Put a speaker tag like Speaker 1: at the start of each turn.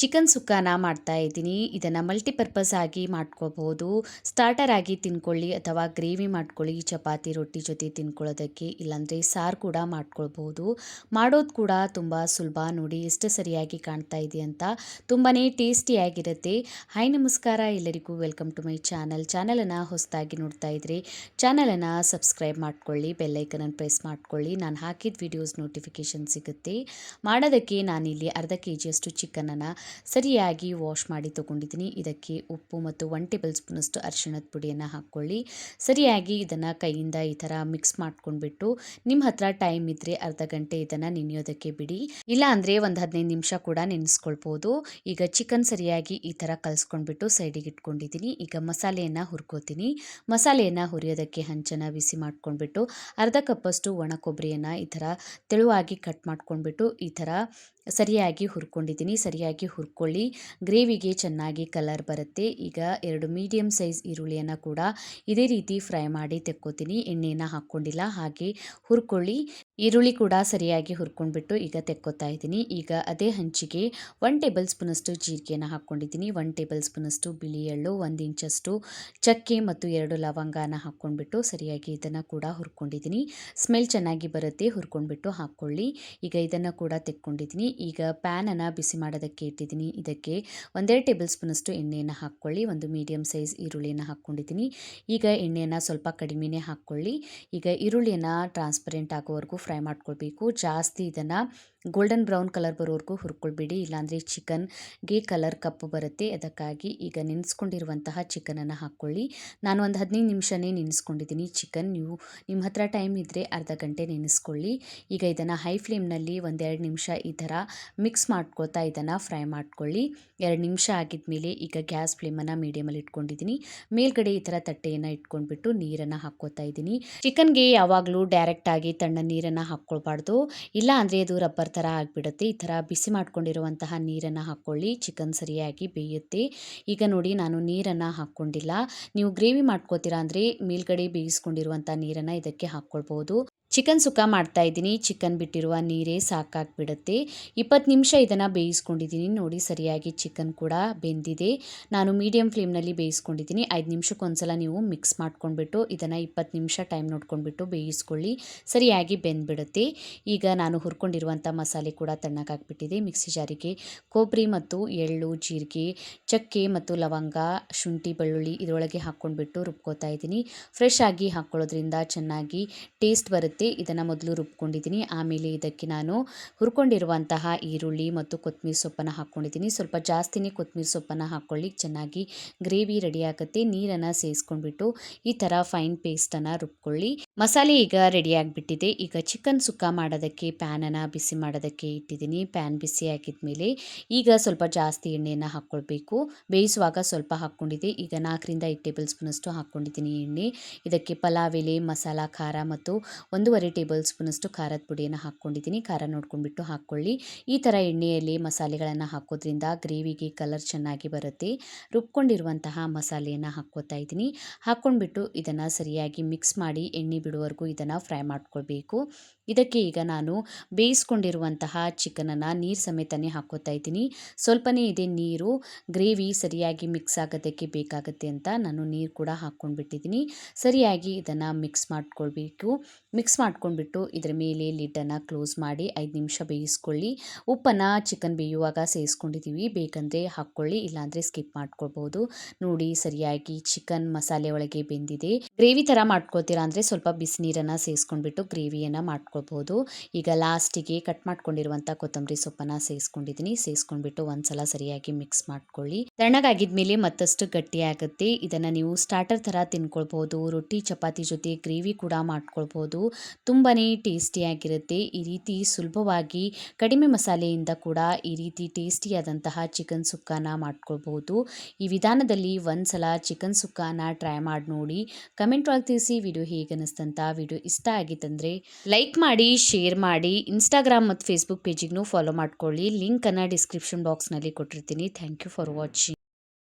Speaker 1: Chicken ಸುಕ್ಕಾನ ಮಾಡ್ತಾ ಇದ್ದೀನಿ. ಇದನ್ನು ಮಲ್ಟಿಪರ್ಪಸ್ ಆಗಿ ಮಾಡ್ಕೋಬಹುದು ಸ್ಟಾರ್ಟರ್ ಆಗಿ ತಿನ್ಕೊಳ್ಳಿ ಅಥವಾ ಗ್ರೇವಿ ಮಾಡ್ಕೊಳ್ಳಿ. ಚಪಾತಿ, ರೊಟ್ಟಿ ಜೊತೆ ತಿನ್ಕೊಳ್ಳೋದಕ್ಕೆ, ಇಲ್ಲಾಂದರೆ ಸಾರು ಕೂಡ ಮಾಡ್ಕೊಳ್ಬೋದು. ಮಾಡೋದು ಕೂಡ ತುಂಬ ಸುಲಭ. ನೋಡಿ ಎಷ್ಟು ಸರಿಯಾಗಿ ಕಾಣ್ತಾ ಇದೆ ಅಂತ. ತುಂಬಾ ಟೇಸ್ಟಿಯಾಗಿರುತ್ತೆ ಹಾಯ್, ನಮಸ್ಕಾರ. ಎಲ್ಲರಿಗೂ ವೆಲ್ಕಮ್ ಟು ಮೈ ಚಾನಲ್ ಚಾನಲನ್ನು ಹೊಸದಾಗಿ ನೋಡ್ತಾ ಇದ್ರಿ ಚಾನಲನ್ನು ಸಬ್ಸ್ಕ್ರೈಬ್ ಮಾಡ್ಕೊಳ್ಳಿ. ಬೆಲ್ಲೈಕನನ್ನು ಪ್ರೆಸ್ ಮಾಡ್ಕೊಳ್ಳಿ. ನಾನು ಹಾಕಿದ ವಿಡಿಯೋಸ್ ನೋಟಿಫಿಕೇಷನ್ ಸಿಗುತ್ತೆ. ಮಾಡೋದಕ್ಕೆ ನಾನಿಲ್ಲಿ ಅರ್ಧ ಕೆ ಜಿಯಷ್ಟು ಚಿಕನನ್ನು ಸರಿಯಾಗಿ ವಾಶ್ ಮಾಡಿ ತೊಗೊಂಡಿದ್ದೀನಿ. ಇದಕ್ಕೆ ಉಪ್ಪು ಮತ್ತು ಒನ್ ಟೇಬಲ್ ಸ್ಪೂನಷ್ಟು ಅರಿಶಿಣದ ಪುಡಿಯನ್ನು ಹಾಕ್ಕೊಳ್ಳಿ. ಸರಿಯಾಗಿ ಇದನ್ನು ಕೈಯಿಂದ ಈ ಥರ ಮಿಕ್ಸ್ ಮಾಡ್ಕೊಂಡ್ಬಿಟ್ಟು ನಿಮ್ಮ ಹತ್ರ ಟೈಮ್ ಇದ್ದರೆ ಅರ್ಧ ಗಂಟೆ ಇದನ್ನು ನೆನೆಯೋದಕ್ಕೆ ಬಿಡಿ. ಇಲ್ಲ ಅಂದರೆ ಒಂದು ಹದಿನೈದು ನಿಮಿಷ ಕೂಡ ನೆನೆಸ್ಕೊಳ್ಬೋದು. ಈಗ ಚಿಕನ್ ಸರಿಯಾಗಿ ಈ ಥರ ಕಲಿಸ್ಕೊಂಡ್ಬಿಟ್ಟು ಸೈಡಿಗೆ ಇಟ್ಕೊಂಡಿದ್ದೀನಿ. ಈಗ ಮಸಾಲೆಯನ್ನು ಹುರ್ಕೋತೀನಿ. ಮಸಾಲೆಯನ್ನು ಹುರಿಯೋದಕ್ಕೆ ಹಂಚನ್ನು ಬಿಸಿ ಮಾಡ್ಕೊಂಡ್ಬಿಟ್ಟು ಅರ್ಧ ಕಪ್ಪಷ್ಟು ಒಣ ಕೊಬ್ಬರಿಯನ್ನು ಈ ಥರ ತೆಳುವಾಗಿ ಕಟ್ ಮಾಡ್ಕೊಂಡ್ಬಿಟ್ಟು ಈ ಥರ ಸರಿಯಾಗಿ ಹುರ್ಕೊಂಡಿದ್ದೀನಿ. ಸರಿಯಾಗಿ ಹುರ್ಕೊಳ್ಳಿ. ಗ್ರೇವಿಗೆ ಚೆನ್ನಾಗಿ ಕಲರ್ ಬರುತ್ತೆ. ಈಗ ಎರಡು ಮೀಡಿಯಮ್ ಸೈಜ್ ಈರುಳ್ಳಿಯನ್ನು ಕೂಡ ಇದೇ ರೀತಿ ಫ್ರೈ ಮಾಡಿ ತೆಕ್ಕೋತೀನಿ. ಎಣ್ಣೆಯನ್ನು ಹಾಕ್ಕೊಂಡಿಲ್ಲ ಹಾಗೆ ಹುರ್ಕೊಳ್ಳಿ. ಈರುಳ್ಳಿ ಕೂಡ ಸರಿಯಾಗಿ ಹುರ್ಕೊಂಡ್ಬಿಟ್ಟು ಈಗ ತೆಕ್ಕೋತಾ ಇದ್ದೀನಿ. ಈಗ ಅದೇ ಹಂಚಿಗೆ ಒನ್ ಟೇಬಲ್ ಸ್ಪೂನಷ್ಟು ಜೀರಿಗೆಯನ್ನು ಹಾಕ್ಕೊಂಡಿದ್ದೀನಿ ಒನ್ ಟೇಬಲ್ ಸ್ಪೂನಷ್ಟು ಬಿಳಿ ಎಳ್ಳು, ಒಂದು ಇಂಚಷ್ಟು ಚಕ್ಕೆ ಮತ್ತು ಎರಡು ಲವಂಗನ ಹಾಕ್ಕೊಂಡ್ಬಿಟ್ಟು ಸರಿಯಾಗಿ ಇದನ್ನು ಕೂಡ ಹುರ್ಕೊಂಡಿದ್ದೀನಿ. ಸ್ಮೆಲ್ ಚೆನ್ನಾಗಿ ಬರುತ್ತೆ, ಹುರ್ಕೊಂಡ್ಬಿಟ್ಟು ಹಾಕ್ಕೊಳ್ಳಿ ಈಗ ಇದನ್ನು ಕೂಡ ತೆಕ್ಕೊಂಡಿದ್ದೀನಿ. ಈಗ ಪ್ಯಾನನ್ನು ಬಿಸಿ ಮಾಡೋದಕ್ಕೆ ಇಟ್ಟಿದ್ದೀನಿ. ಇದಕ್ಕೆ ಒಂದೆರಡು ಟೇಬಲ್ ಸ್ಪೂನಷ್ಟು ಎಣ್ಣೆಯನ್ನು ಹಾಕ್ಕೊಳ್ಳಿ. ಒಂದು ಮೀಡಿಯಮ್ ಸೈಜ್ ಈರುಳ್ಳಿಯನ್ನು ಹಾಕ್ಕೊಂಡಿದ್ದೀನಿ. ಈಗ ಎಣ್ಣೆಯನ್ನು ಸ್ವಲ್ಪ ಕಡಿಮೆನೇ ಹಾಕ್ಕೊಳ್ಳಿ. ಈಗ ಈರುಳ್ಳಿಯನ್ನು ಟ್ರಾನ್ಸ್ಪರೆಂಟ್ ಆಗೋವರೆಗೂ ಫ್ರೈ ಮಾಡ್ಕೊಳ್ಬೇಕು. ಜಾಸ್ತಿ ಇದನ್ನು ಗೋಲ್ಡನ್ ಬ್ರೌನ್ ಕಲರ್ ಬರೋವರೆಗೂ ಹುರ್ಕೊಳ್ಬೇಡಿ. ಇಲ್ಲಾಂದರೆ ಚಿಕನ್ಗೆ ಕಲರ್ ಕಪ್ಪು ಬರುತ್ತೆ. ಅದಕ್ಕಾಗಿ ಈಗ ನೆನೆಸ್ಕೊಂಡಿರುವಂತಹ ಚಿಕನನ್ನು ಹಾಕ್ಕೊಳ್ಳಿ. ನಾನು ಒಂದು ಹದಿನೈದು ನಿಮಿಷನೇ ನೆನೆಸ್ಕೊಂಡಿದ್ದೀನಿ ಚಿಕನ್ ನೀವು ನಿಮ್ಮ ಹತ್ರ ಟೈಮ್ ಇದ್ದರೆ ಅರ್ಧ ಗಂಟೆ ನೆನೆಸ್ಕೊಳ್ಳಿ. ಈಗ ಇದನ್ನು ಹೈ ಫ್ಲೇಮ್ನಲ್ಲಿ ಒಂದೆರಡು ನಿಮಿಷ ಈ ಥರ ಮಿಕ್ಸ್ ಮಾಡ್ಕೊಳ್ತಾ ಇದನ್ನು ಫ್ರೈ ಮಾಡ್ಕೊಳ್ಳಿ. ಎರಡು ನಿಮಿಷ ಆಗಿದ್ಮೇಲೆ ಈಗ ಗ್ಯಾಸ್ ಫ್ಲೇಮನ್ನು ಮೀಡಿಯಮಲ್ಲಿ ಇಟ್ಕೊಂಡಿದ್ದೀನಿ. ಮೇಲ್ಗಡೆ ಈ ಥರ ತಟ್ಟೆಯನ್ನು ಇಟ್ಕೊಂಡ್ಬಿಟ್ಟು ನೀರನ್ನು ಹಾಕ್ಕೋತಾ ಇದ್ದೀನಿ. ಚಿಕನ್ಗೆ ಯಾವಾಗಲೂ ಡೈರೆಕ್ಟಾಗಿ ತಣ್ಣ ನೀರನ್ನು ಹಾಕ್ಕೊಳ್ಬಾರ್ದು. ಇಲ್ಲ ಅಂದರೆ ಅದು ರಬ್ಬರ್ ಥರ ಆಗಿಬಿಡುತ್ತೆ. ಈ ಥರ ಬಿಸಿ ಮಾಡ್ಕೊಂಡಿರುವಂತಹ ನೀರನ್ನು ಹಾಕ್ಕೊಳ್ಳಿ. ಚಿಕನ್ ಸರಿಯಾಗಿ ಬೇಯುತ್ತೆ. ಈಗ ನೋಡಿ ನಾನು ನೀರನ್ನು ಹಾಕ್ಕೊಂಡಿಲ್ಲ. ನೀವು ಗ್ರೇವಿ ಮಾಡ್ಕೋತೀರಾ ಅಂದರೆ ಮೇಲ್ಗಡೆ ಬೇಯಿಸ್ಕೊಂಡಿರುವಂಥ ನೀರನ್ನು ಇದಕ್ಕೆ ಹಾಕ್ಕೊಳ್ಬೋದು ಚಿಕನ್ ಸುಕ್ಕ ಮಾಡ್ತಾ ಇದ್ದೀನಿ. ಚಿಕನ್ ಬಿಟ್ಟಿರುವ ನೀರೇ ಸಾಕಾಗ್ಬಿಡುತ್ತೆ. ಇಪ್ಪತ್ತು ನಿಮಿಷ ಇದನ್ನು ಬೇಯಿಸ್ಕೊಂಡಿದ್ದೀನಿ. ನೋಡಿ, ಸರಿಯಾಗಿ ಚಿಕನ್ ಕೂಡ ಬೆಂದಿದೆ. ನಾನು ಮೀಡಿಯಮ್ ಫ್ಲೇಮ್ನಲ್ಲಿ ಬೇಯಿಸ್ಕೊಂಡಿದ್ದೀನಿ. ಐದು ನಿಮಿಷಕ್ಕೊಂದ್ಸಲ ನೀವು ಮಿಕ್ಸ್ ಮಾಡ್ಕೊಂಡ್ಬಿಟ್ಟು ಇದನ್ನು ಇಪ್ಪತ್ತು ನಿಮಿಷ ಟೈಮ್ ನೋಡ್ಕೊಂಡ್ಬಿಟ್ಟು ಬೇಯಿಸ್ಕೊಳ್ಳಿ. ಸರಿಯಾಗಿ ಬೆಂದ್ಬಿಡುತ್ತೆ. ಈಗ ನಾನು ಹುರ್ಕೊಂಡಿರುವಂಥ ಮಸಾಲೆ ಕೂಡ ತಣ್ಣಗಾಕ್ಬಿಟ್ಟಿದೆ ಮಿಕ್ಸಿ ಜಾರಿಗೆ ಕೊಬ್ಬರಿ ಮತ್ತು ಎಳ್ಳು, ಜೀರಿಗೆ, ಚಕ್ಕೆ ಮತ್ತು ಲವಂಗ, ಶುಂಠಿ, ಬೆಳ್ಳುಳ್ಳಿ ಇದರೊಳಗೆ ಹಾಕ್ಕೊಂಡ್ಬಿಟ್ಟು ರುಬ್ಕೋತಾ ಇದ್ದೀನಿ. ಫ್ರೆಶ್ ಆಗಿ ಹಾಕ್ಕೊಳ್ಳೋದ್ರಿಂದ ಚೆನ್ನಾಗಿ ಟೇಸ್ಟ್ ಬರುತ್ತೆ. ಇದನ್ನು ಮೊದಲು ರುಬ್ಕೊಂಡಿದ್ದೀನಿ. ಆಮೇಲೆ ಇದಕ್ಕೆ ನಾನು ಹುರ್ಕೊಂಡಿರುವಂತಹ ಈರುಳ್ಳಿ ಮತ್ತು ಕೊತ್ತಂಬರಿ ಸೊಪ್ಪನ್ನು ಹಾಕ್ಕೊಂಡಿದ್ದೀನಿ. ಸ್ವಲ್ಪ ಜಾಸ್ತಿನೇ ಕೊತ್ತಂಬರಿ ಸೊಪ್ಪನ್ನು ಹಾಕ್ಕೊಳ್ಳಿ ಚೆನ್ನಾಗಿ ಗ್ರೇವಿ ರೆಡಿ ಆಗುತ್ತೆ. ನೀರನ್ನು ಸೇರಿಸ್ಕೊಂಡ್ಬಿಟ್ಟು ಈ ಥರ ಫೈನ್ ಪೇಸ್ಟನ್ನು ರುಬ್ಕೊಳ್ಳಿ. ಮಸಾಲೆ ಈಗ ರೆಡಿ ಆಗಿಬಿಟ್ಟಿದೆ. ಈಗ ಚಿಕನ್ ಸುಕ್ಕ ಮಾಡೋದಕ್ಕೆ, ಪ್ಯಾನನ್ನು ಬಿಸಿ ಮಾಡೋದಕ್ಕೆ ಇಟ್ಟಿದ್ದೀನಿ. ಪ್ಯಾನ್ ಬಿಸಿ ಆಗಿದ್ಮೇಲೆ ಈಗ ಸ್ವಲ್ಪ ಜಾಸ್ತಿ ಎಣ್ಣೆಯನ್ನು ಹಾಕ್ಕೊಳ್ಬೇಕು. ಬೇಯಿಸುವಾಗ ಸ್ವಲ್ಪ ಹಾಕ್ಕೊಂಡಿದ್ದೆ. ಈಗ ನಾಲ್ಕರಿಂದ ಐದು ಟೇಬಲ್ ಸ್ಪೂನಷ್ಟು ಹಾಕ್ಕೊಂಡಿದ್ದೀನಿ ಎಣ್ಣೆ. ಇದಕ್ಕೆ ಪಲಾವ್, ಎಲೆ, ಮಸಾಲ, ಖಾರ ಮತ್ತು ಒಂದೂವರೆ ಟೇಬಲ್ ಸ್ಪೂನಷ್ಟು ಖಾರದ ಪುಡಿಯನ್ನು ಹಾಕ್ಕೊಂಡಿದ್ದೀನಿ. ಖಾರ ನೋಡ್ಕೊಂಡ್ಬಿಟ್ಟು ಹಾಕ್ಕೊಳ್ಳಿ. ಈ ಥರ ಎಣ್ಣೆಯಲ್ಲಿ ಮಸಾಲೆಗಳನ್ನು ಹಾಕೋದ್ರಿಂದ ಗ್ರೇವಿಗೆ ಕಲರ್ ಚೆನ್ನಾಗಿ ಬರುತ್ತೆ. ರುಬ್ಕೊಂಡಿರುವಂತಹ ಮಸಾಲೆಯನ್ನು ಹಾಕ್ಕೋತಾ ಇದ್ದೀನಿ. ಹಾಕ್ಕೊಂಡ್ಬಿಟ್ಟು ಇದನ್ನು ಸರಿಯಾಗಿ ಮಿಕ್ಸ್ ಮಾಡಿ ಎಣ್ಣೆ ಬಿಡುವವರೆಗೂ ಇದನ್ನು ಫ್ರೈ ಮಾಡ್ಕೊಳ್ಬೇಕು. ಇದಕ್ಕೆ ಈಗ ನಾನು ಬೇಯಿಸ್ಕೊಂಡಿರುವಂತಹ ಚಿಕನನ್ನು ನೀರು ಸಮೇತನೇ ಹಾಕೋತಾ ಇದ್ದೀನಿ. ಸ್ವಲ್ಪನೇ ಇದೆ ನೀರು. ಗ್ರೇವಿ ಸರಿಯಾಗಿ ಮಿಕ್ಸ್ ಆಗೋದಕ್ಕೆ ಬೇಕಾಗುತ್ತೆ ಅಂತ ನಾನು ನೀರು ಕೂಡ ಹಾಕ್ಕೊಂಡ್ಬಿಟ್ಟಿದ್ದೀನಿ. ಸರಿಯಾಗಿ ಇದನ್ನು ಮಿಕ್ಸ್ ಮಾಡ್ಕೊಳ್ಬೇಕು. ಮಿಕ್ಸ್ ಮಾಡ್ಕೊಂಡ್ಬಿಟ್ಟು ಇದರ ಮೇಲೆ ಲಿಡ್ಡನ್ನು ಕ್ಲೋಸ್ ಮಾಡಿ ಐದು ನಿಮಿಷ ಬೇಯಿಸ್ಕೊಳ್ಳಿ. ಉಪ್ಪನ್ನು ಚಿಕನ್ ಬೇಯುವಾಗ ಸೇರಿಸ್ಕೊಂಡಿದ್ದೀವಿ. ಬೇಕಂದರೆ ಹಾಕ್ಕೊಳ್ಳಿ, ಇಲ್ಲಾಂದರೆ ಸ್ಕಿಪ್ ಮಾಡ್ಕೊಳ್ಬೋದು. ನೋಡಿ ಸರಿಯಾಗಿ ಚಿಕನ್ ಮಸಾಲೆ ಒಳಗೆ ಬೆಂದಿದೆ. ಗ್ರೇವಿ ಥರ ಮಾಡ್ಕೊಳ್ತೀರಾ ಅಂದರೆ ಸ್ವಲ್ಪ ಬಿಸಿನೀರನ್ನು ಸೇರಿಸ್ಕೊಂಡ್ಬಿಟ್ಟು ಗ್ರೇವಿಯನ್ನು ಮಾಡ್ಕೊಳ್ಬೋದು. ಈಗ ಲಾಸ್ಟಿಗೆ ಕಟ್ ಮಾಡ್ಕೊಂಡಿರುವಂಥ ಕೊತ್ತಂಬರಿ ಸೊಪ್ಪನ್ನು ಸೇರಿಸ್ಕೊಂಡಿದ್ದೀನಿ. ಸೇರಿಸ್ಕೊಂಡ್ಬಿಟ್ಟು ಒಂದ್ಸಲ ಸರಿಯಾಗಿ ಮಿಕ್ಸ್ ಮಾಡ್ಕೊಳ್ಳಿ. ತಣ್ಣಗಾಗಿದ್ಮೇಲೆ ಮತ್ತಷ್ಟು ಗಟ್ಟಿಯಾಗುತ್ತೆ. ಇದನ್ನು ನೀವು ಸ್ಟಾರ್ಟರ್ ಥರ ತಿನ್ಕೊಳ್ಬೋದು. ರೊಟ್ಟಿ, ಚಪಾತಿ ಜೊತೆ ಗ್ರೇವಿ ಕೂಡ ಮಾಡ್ಕೊಳ್ಬೋದು. ತುಂಬಾ ಟೇಸ್ಟಿಯಾಗಿರುತ್ತೆ ಈ ರೀತಿ ಸುಲಭವಾಗಿ ಕಡಿಮೆ ಮಸಾಲೆಯಿಂದ ಕೂಡ ಈ ರೀತಿ ಟೇಸ್ಟಿಯಾದಂತಹ ಚಿಕನ್ ಸುಕ್ಕಾನ ಮಾಡ್ಕೊಳ್ಬೋದು ಈ ವಿಧಾನದಲ್ಲಿ ಒಂದ್ಸಲ ಚಿಕನ್ ಸುಕ್ಕಾನ ಟ್ರೈ ಮಾಡಿ ನೋಡಿ. ಕಮೆಂಟ್ ಒಳಗೆ ತಿಳಿಸಿ ವಿಡಿಯೋ ಹೇಗೆ ಅನ್ನಿಸ್ತಂತ ವಿಡಿಯೋ ಇಷ್ಟ ಆಗಿತ್ತಂದರೆ ಲೈಕ್ ಮಾಡಿ ಶೇರ್ ಮಾಡಿ. ಇನ್ಸ್ಟಾಗ್ರಾಮ್ ಮತ್ತು ಫೇಸ್ಬುಕ್ ಪೇಜಿಗೂ ಫಾಲೋ ಮಾಡ್ಕೊಳ್ಳಿ. ಲಿಂಕನ್ನು ಡಿಸ್ಕ್ರಿಪ್ಷನ್ ಬಾಕ್ಸ್ನಲ್ಲಿ ಕೊಟ್ಟಿರ್ತೀನಿ. Thank you for watching